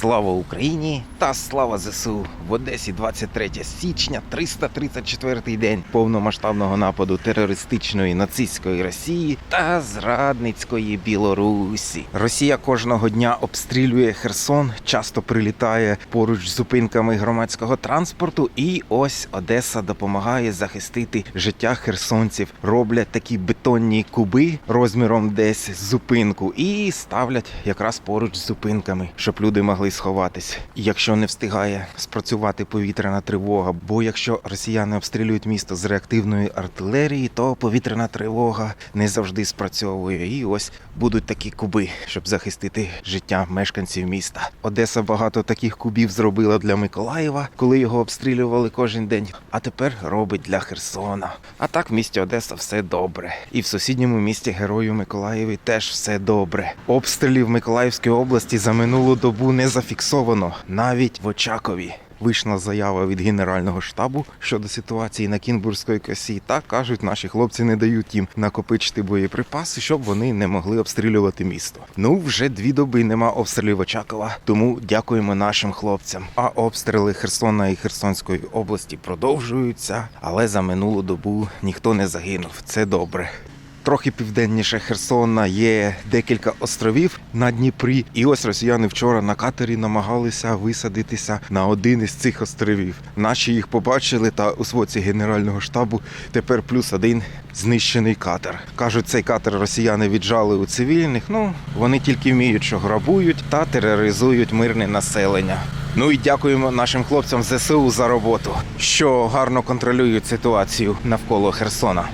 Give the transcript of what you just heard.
Слава Україні та слава ЗСУ в Одесі 23 січня, 334-й день повномасштабного нападу терористичної нацистської Росії та зрадницької Білорусі. Росія кожного дня обстрілює Херсон, часто прилітає поруч з зупинками громадського транспорту. І ось Одеса допомагає захистити життя херсонців. Роблять такі бетонні куби розміром десь зупинку і ставлять якраз поруч з зупинками, щоб люди могли сховатись. І якщо не встигає спрацювати повітряна тривога, бо якщо росіяни обстрілюють місто з реактивної артилерії, то повітряна тривога не завжди спрацьовує. І ось будуть такі куби, щоб захистити життя мешканців міста. Одеса багато таких кубів зробила для Миколаєва, коли його обстрілювали кожен день. А тепер робить для Херсона. А так в місті Одеса все добре. І в сусідньому місті Герою Миколаєві теж все добре. Обстрілів Миколаївської області за минулу добу не зафіксовано, навіть в Очакові. Вийшла заява від Генерального штабу щодо ситуації на Кінбурзькій косі. Та кажуть, наші хлопці не дають їм накопичити боєприпаси, щоб вони не могли обстрілювати місто. Ну вже дві доби нема обстрілів Очакова, тому дякуємо нашим хлопцям. А обстріли Херсона і Херсонської області продовжуються, але за минулу добу ніхто не загинув. Це добре. Трохи південніше Херсона є декілька островів на Дніпрі. І ось росіяни вчора на катері намагалися висадитися на один із цих островів. Наші їх побачили, та у своці генерального штабу тепер плюс один знищений катер. Кажуть, цей катер росіяни віджали у цивільних. Ну вони тільки вміють, що грабують та тероризують мирне населення. Ну і дякуємо нашим хлопцям ЗСУ за роботу, що гарно контролюють ситуацію навколо Херсона.